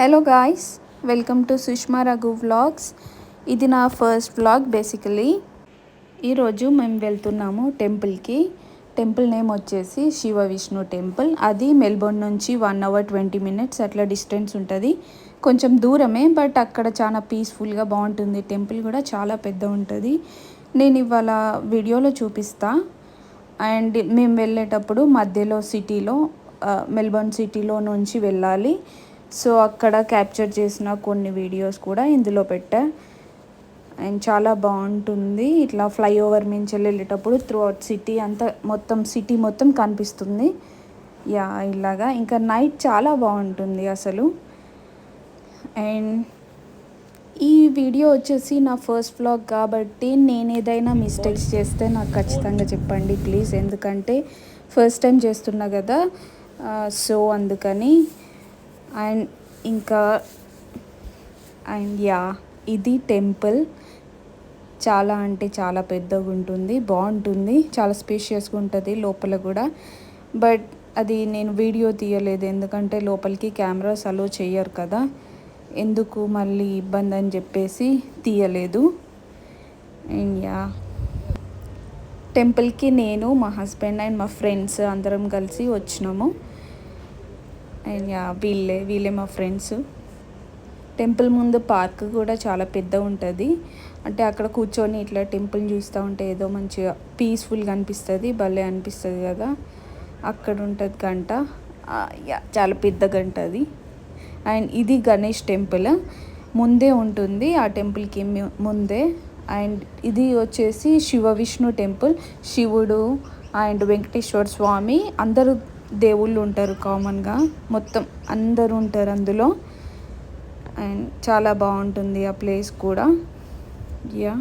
Hello guys welcome to Sushma Raghu vlogs ఇది నా first vlog basically ఈరోజు మేము వెళ్తున్నాము టెంపుల్కి. టెంపుల్ నేమ్ వచ్చేసి శివ విష్ణు టెంపుల్. అది మెల్బోర్న్ నుంచి వన్ అవర్ ట్వంటీ మినిట్స్ అట్లా డిస్టెన్స్ ఉంటుంది. కొంచెం దూరమే బట్ అక్కడ చాలా పీస్ఫుల్గా బాగుంటుంది. టెంపుల్ కూడా చాలా పెద్ద ఉంటుంది. నేను ఇవాళ వీడియోలో చూపిస్తా. అండ్ మేము వెళ్ళేటప్పుడు మధ్యలో సిటీలో మెల్బోర్న్ సిటీలో నుంచి వెళ్ళాలి. సో అక్కడ క్యాప్చర్ చేసిన కొన్ని వీడియోస్ కూడా ఇందులో పెట్టా. అండ్ చాలా బాగుంటుంది. ఇట్లా ఫ్లైఓవర్ మించి వెళ్ళేటప్పుడు త్రూ అవుట్ సిటీ అంతా మొత్తం సిటీ మొత్తం కనిపిస్తుంది. యా ఇలాగా. ఇంకా నైట్ చాలా బాగుంటుంది అసలు. అండ్ ఈ వీడియో వచ్చేసి నా ఫస్ట్ వ్లాగ్ కాబట్టి నేను ఏదైనా మిస్టేక్స్ చేస్తే నాకు ఖచ్చితంగా చెప్పండి ప్లీజ్ ఎందుకంటే ఫస్ట్ టైం చేస్తున్నా కదా సో అందుకని అండ్ ఇంకా అండ్ యా ఇది టెంపుల్. చాలా అంటే చాలా పెద్దగా ఉంటుంది బాగుంటుంది చాలా స్పేషియస్గా ఉంటుంది లోపల కూడా. బట్ అది నేను వీడియో తీయలేదు ఎందుకంటే లోపలికి కెమెరాస్ అలో చేయరు కదా. ఎందుకు మళ్ళీ ఇబ్బంది అని చెప్పేసి తీయలేదు. And yeah. టెంపుల్కి నేను మా హస్బెండ్ అండ్ మా ఫ్రెండ్స్ అందరం కలిసి వచ్చినాము. అండ్ యా వీళ్ళే వీళ్ళే మా ఫ్రెండ్స్. టెంపుల్ ముందు పార్క్ కూడా చాలా పెద్ద ఉంటుంది. అంటే అక్కడ కూర్చొని ఇట్లా టెంపుల్ చూస్తూ ఉంటే ఏదో మంచిగా పీస్ఫుల్గా అనిపిస్తుంది భలే అనిపిస్తుంది కదా. అక్కడ ఉంటుంది గంట. యా చాలా పెద్ద గంట అది. అండ్ ఇది గణేష్ టెంపుల్. ముందే ఉంటుంది ఆ టెంపుల్కి ముందే. అండ్ ఇది వచ్చేసి శివ విష్ణు టెంపుల్. శివుడు అండ్ వెంకటేశ్వర స్వామి అందరూ దేవుళ్ళు ఉంటారు కామన్గా. మొత్తం అందరూ ఉంటారు అందులో. అండ్ చాలా బాగుంటుంది ఆ ప్లేస్ కూడా. యా.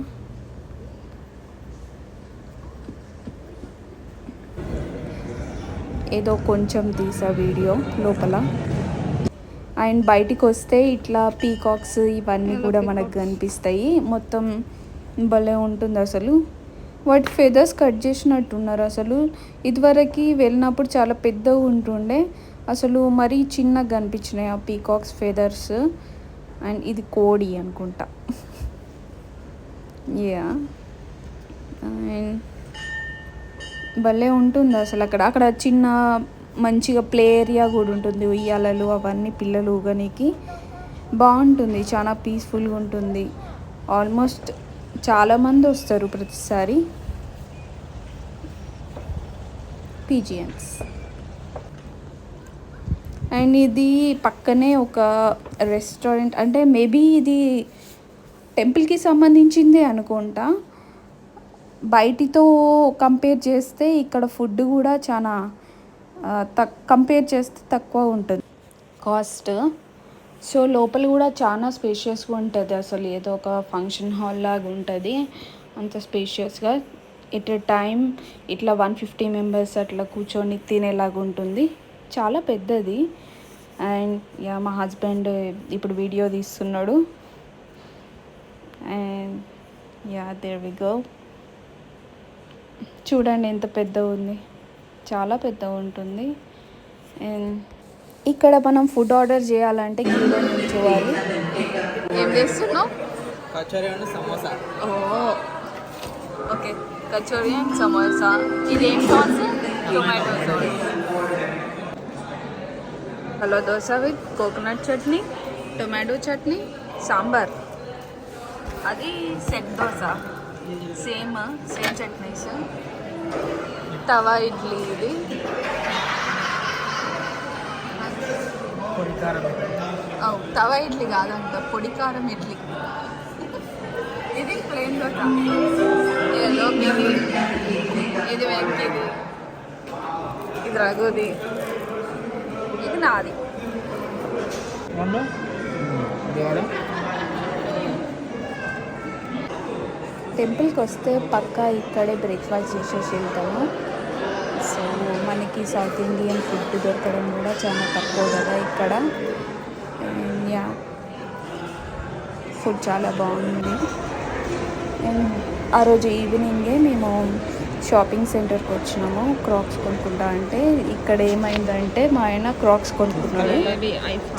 ఏదో కొంచెం తీసా వీడియో లోపల. అండ్ బయటికి వస్తే ఇట్లా పీకాక్స్ ఇవన్నీ కూడా మనకు కనిపిస్తాయి. మొత్తం భలే ఉంటుంది అసలు. వాటి ఫెదర్స్ కట్ చేసినట్టున్నారు అసలు. ఇదివరకు వెళ్ళినప్పుడు చాలా పెద్దగా ఉంటుండే. అసలు మరీ చిన్నగా కనిపించినాయి ఆ పీకాక్స్ ఫెదర్స్. అండ్ ఇది కోడి అనుకుంటా. యా. అండ్ భలే ఉంటుంది అసలు అక్కడ. అక్కడ చిన్న మంచిగా ప్లే ఏరియా కూడా ఉంటుంది. ఉయ్యాలలు అవన్నీ పిల్లలు ఊగనికి. బాగుంటుంది. చాలా పీస్ఫుల్గా ఉంటుంది. ఆల్మోస్ట్ చాలామంది వస్తారు ప్రతిసారి. పీజియన్స్ అండ్ ఇది పక్కనే ఒక రెస్టారెంట్ అంటే మేబీ ఇది టెంపుల్కి సంబంధించిందే అనుకుంటా. బయటితో కంపేర్ చేస్తే ఇక్కడ ఫుడ్ కూడా చాలా తక్ కంపేర్ చేస్తే తక్కువ ఉంటుంది. కాస్ట్ సో లోపల కూడా చాలా స్పేషియస్గా ఉంటుంది. అసలు ఏదో ఒక ఫంక్షన్ హాల్ లాగా ఉంటుంది. అంత స్పేషియస్గా ఎట్ ఎ టైం ఇట్లా వన్ ఫిఫ్టీ మెంబర్స్ అట్లా కూర్చొని తినేలాగా ఉంటుంది. చాలా పెద్దది. అండ్ యా మా హస్బెండ్ ఇప్పుడు వీడియో తీస్తున్నాడు. And yeah there we go చూడండి ఎంత పెద్దగా ఉంది చాలా పెద్దగా ఉంటుంది అండ్ ఇక్కడ మనం ఫుడ్ ఆర్డర్ చేయాలంటే క్యూలో నిల్చోవాలి ఏం చేస్తున్నావు? Kachori and samosa. Oh okay. Kachori and samosa. ఇదేం sauce tomato sauce hello dosa with coconut chutney tomato chutney sambar. అది set dosa. Same same chutneys. Tawa idli ఇది పొడి కారం ఓ, తవా ఇడ్లీ కాదంట పొడి కారం ఇడ్లీ. ఇది ప్లేన్ దోశ ఏదో ఇది ఇది వెంకిది. ఇది రఘుది. ఇది నాది. టెంపుల్కి వస్తే పక్కా ఇక్కడే బ్రేక్ఫాస్ట్ చేసేసి వెళ్తాము. సో మనకి సౌత్ ఇండియన్ ఫుడ్ దొరకడం కూడా చాలా తక్కువ కదా ఇక్కడ. యా ఫుడ్ చాలా బాగుంది. అండ్ ఆ రోజు ఈవినింగే మేము షాపింగ్ సెంటర్కి వచ్చినాము క్రాక్స్ కొనుక్కుంటా అంటే. ఇక్కడ ఏమైందంటే మా ఆయన క్రాక్స్ కొనుక్కున్నాడు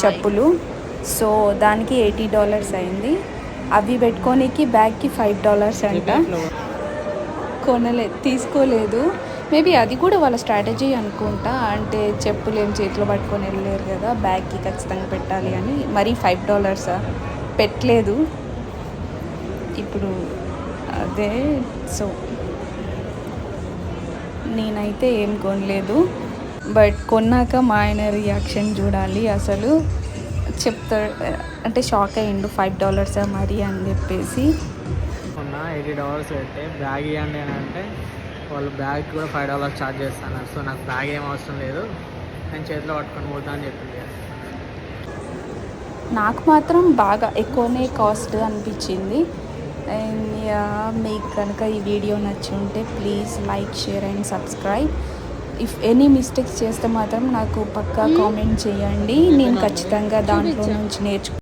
చెప్పులు. సో దానికి ఎయిటీ డాలర్స్ అయింది. అవి పెట్టుకోనికి బ్యాగ్కి ఫైవ్ డాలర్స్ అంట. కొనలే తీసుకోలేదు. మేబీ అది కూడా వాళ్ళ స్ట్రాటజీ అనుకుంటా. అంటే చెప్పులు ఏం చేతిలో పట్టుకొని వెళ్ళలేరు కదా బ్యాగ్కి ఖచ్చితంగా పెట్టాలి అని. మరీ ఫైవ్ డాలర్సా పెట్టలేదు. ఇప్పుడు అదే సో నేనైతే ఏం కొనలేదు. బట్ కొన్నాక మా ఆయన రియాక్షన్ చూడాలి అసలు. చెప్తాడు అంటే షాక్ అయ్యిండు ఫైవ్ డాలర్సా మరి అని చెప్పేసి. ఎయిటీ డాలర్స్ పెట్టి బ్యాగ్ ఇవ్వండి అని అంటే వాళ్ళు బ్యాగ్ కూడా ఫైవ్ డాలర్స్ ఛార్జ్ చేస్తాను సో నాకు బ్యాగ్ ఏం అవసరం లేదు. నేను చేతిలో పట్టుకొని పోతా అని చెప్పింది నాకు మాత్రం బాగా ఎక్కువనే కాస్ట్ అనిపించింది. అండ్ యా, మీకు కనుక ఈ వీడియో నచ్చి ఉంటే please like share and subscribe if any mistakes చేస్తే మాత్రం నాకు పక్కా కామెంట్ చేయండి. నేను ఖచ్చితంగా దాంట్లో నుంచి నేర్చుకు